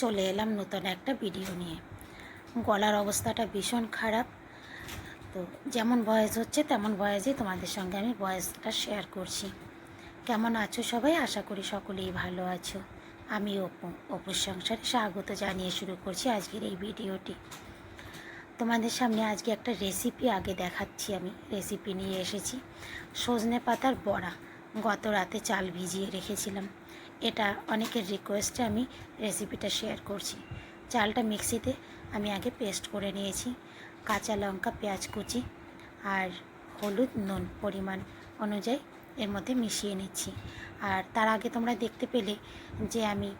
চলে এলাম নতুন একটা ভিডিও নিয়ে। গলার অবস্থাটা ভীষণ খারাপ। তো যেমন ভয়েস হচ্ছে, তেমন ভয়েসেই তোমাদের সঙ্গে আমি ভয়েসটা শেয়ার করছি। কেমন আছো সবাই? আশা করি সকলেই ভালো আছো। আমি অপু, অপুর সংসারে স্বাগত জানিয়ে শুরু করছি আজকের এই ভিডিওটি তোমাদের সামনে আজকে একটা রেসিপি আগে দেখাচ্ছি আমি। রেসিপি নিয়ে এসেছি। সজনে পাতার বড়া। গত রাতে চাল ভিজিয়ে রেখেছিলাম। এটা অনেকের রিকোয়েস্টে আমি রেসিপিটা শেয়ার করছি। চালটা মিক্সিতে আমি আগে পেস্ট করে নিয়েছি। কাঁচা লঙ্কা, পেঁয়াজ কুচি আর হলুদ নুন পরিমাণ অনুযায়ী এর মধ্যে মিশিয়ে নিচ্ছি। আর তার আগে তোমরা দেখতে পেলে যে আমি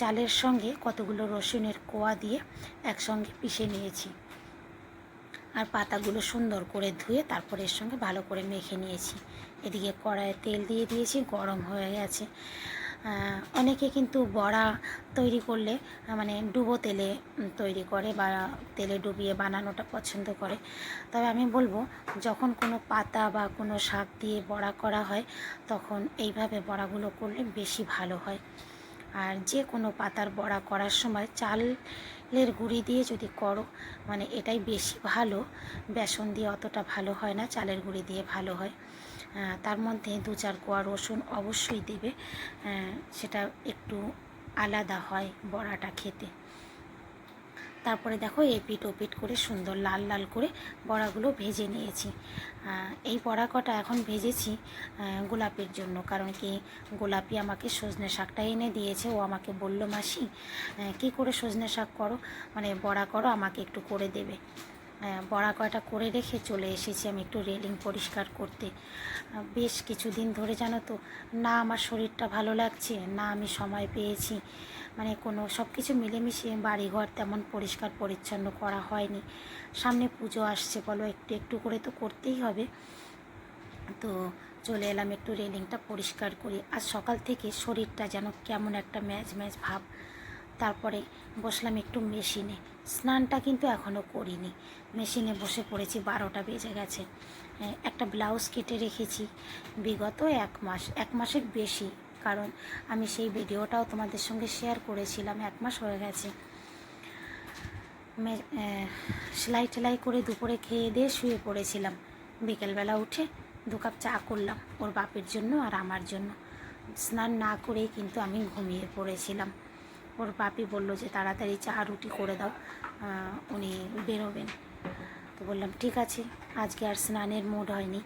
চালের সঙ্গে কতগুলো রসুনের কোয়া দিয়ে একসঙ্গে পিষে নিয়েছি। আর পাতাগুলো সুন্দর করে ধুয়ে তারপরে এর সঙ্গে ভালো করে মেখে নিয়েছি। এদিকে কড়াইয়ে তেল দিয়ে দিয়েছি, গরম হয়ে গেছে। অনেকে কিন্তু বড়া তৈরি করলে মানে ডুবো তেলে তৈরি করে বা তেলে ডুবিয়ে বানানোটা পছন্দ করে। তবে আমি বলব, যখন কোনো পাতা বা কোনো শাক দিয়ে বড়া করা হয়, তখন এইভাবে বড়াগুলো করলে বেশি ভালো হয়। আর যে কোনো পাতার বড়া করার সময় চালের গুঁড়ি দিয়ে যদি করো মানে এটাই বেশি ভালো। বেসন দিয়ে অতটা ভালো হয় না, চালের গুঁড়ি দিয়ে ভালো হয়। তার মধ্যে দু চার কোয়া রসুন অবশ্যই দেবে। সেটা একটু আলাদা হয় বড়াটা খেতে। তারপরে দেখো এপিট ওপিট করে সুন্দর লাল লাল করে বড়াগুলো ভেজে নিয়েছি। এই বড়া কটা এখন ভেজেছি গোলাপির জন্য। কারণ কি, গোলাপি আমাকে সজনে শাকটা এনে দিয়েছে, ও আমাকে বলল, মাসি কি করে সজনে শাক করো? মানে বড়া করো, আমাকে একটু করে দেবে। বড়া কয়টা করে রেখে চলে এসেছি আমি একটু রেলিং পরিষ্কার করতে। বেশ কিছুদিন ধরে জানো তো, না আমার শরীরটা ভালো লাগছে, না আমি সময় পেয়েছি। মানে কোনো সব কিছু মিলেমিশে বাড়িঘর তেমন পরিষ্কার পরিচ্ছন্ন করা হয়নি। সামনে পুজো আসছে বলো, একটু একটু করে তো করতেই হবে। তো চলে এলাম একটু রেলিংটা পরিষ্কার করি। আর সকাল থেকে শরীরটা যেন কেমন একটা ম্যাচ ম্যাচ ভাব তারপরে বসলাম একটু মেশিনে। স্নানটা কিন্তু এখনও করিনি। মেশিনে বসে পড়েছি, বারোটা বেজে গেছে। একটা ব্লাউজ কেটে রেখেছি। বিগত এক মাস, এক মাসের বেশি। কারণ আমি সেই ভিডিওটাও তোমাদের সঙ্গে শেয়ার করেছিলাম, এক মাস হয়ে গেছে। সেলাই টেলাই করে দুপুরে খেয়ে দিয়ে শুয়ে পড়েছিলাম। বিকেলবেলা উঠে দু কাপ চা করলাম, ওর বাপের জন্য আর আমার জন্য। স্নান না করেই কিন্তু আমি ঘুমিয়ে পড়েছিলাম। ওর বাপি বলল যে, তাড়াতাড়ি চা, রুটি করে দাও। উনি বেরোবেন। তো বললাম, ঠিক আছে। আজকে আর স্নানের মুড হয়নি।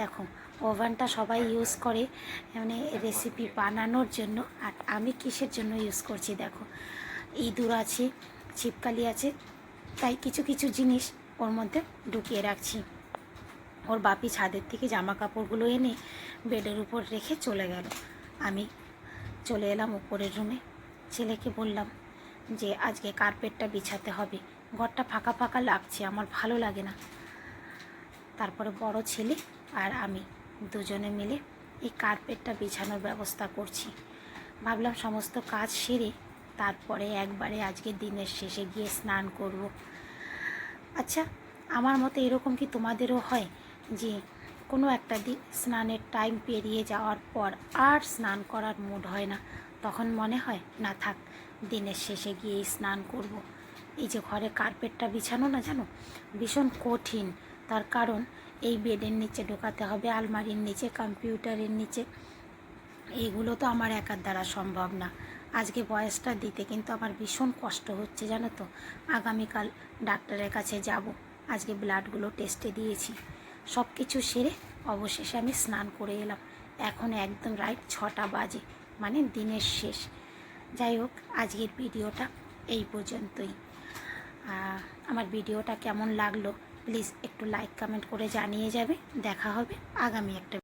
দেখো, ওভেনটা সবাই ইউজ করে মানে রেসিপি বানানোর জন্য, আর আমি কিসের জন্য ইউজ করছি দেখো? ইঁদুর আছে, ছিপকালি আছে, তাই কিছু কিছু জিনিস ওর মধ্যে ঢুকিয়ে রাখছি। ওর বাপি ছাদের থেকে জামা কাপড়গুলো এনে বেডের উপর রেখে চলে গেল। আমি চলে এলাম উপরের রুমে ছেলেকে বললাম যে, আজকে কার্পেটটা বিছাতে হবে। ঘরটা ফাঁকা ফাঁকা লাগছে, আমার ভালো লাগে না। তারপরে বড় ছেলে আর আমি দুজনে মিলে এই কার্পেটটা বিছানোর ব্যবস্থা করছি। ভাবলাম সমস্ত কাজ সেরে তারপরে একবারে আজকে দিনের শেষে গিয়ে স্নান করব। আচ্ছা আমার মতো এরকম কি তোমাদেরও হয় যে, কোনো একটা দিন স্নানের টাইম পেরিয়ে যাওয়ার পর আর স্নান করার মুড হয় না? তখন মনে হয়, না থাক, দিনের শেষে গিয়েই স্নান করব। এই যে ঘরে কার্পেটটা বিছানো না জানো? ভীষণ কঠিন। তার কারণ, এই বেডের নিচে ঢোকাতে হবে, আলমারির নিচে, কম্পিউটারের নিচে। এইগুলো তো আমার একার দ্বারা সম্ভব না। আজকে বয়সটা দিতে কিন্তু আমার ভীষণ কষ্ট হচ্ছে, জানো তো? আগামীকাল ডাক্তারের কাছে যাব। আজকে ব্লাডগুলো টেস্টে দিয়েছি। সব কিছু সেরে অবশেষে আমি স্নান করে এলাম। এখন একদম রাইট ছটা বাজে। মানে দিনের শেষ। যাই হোক, আজকের ভিডিওটা এই পর্যন্তই। আমার ভিডিওটা কেমন লাগল প্লিজ একটু লাইক কমেন্ট করে জানিয়ে যাবে। দেখা হবে আগামী একটা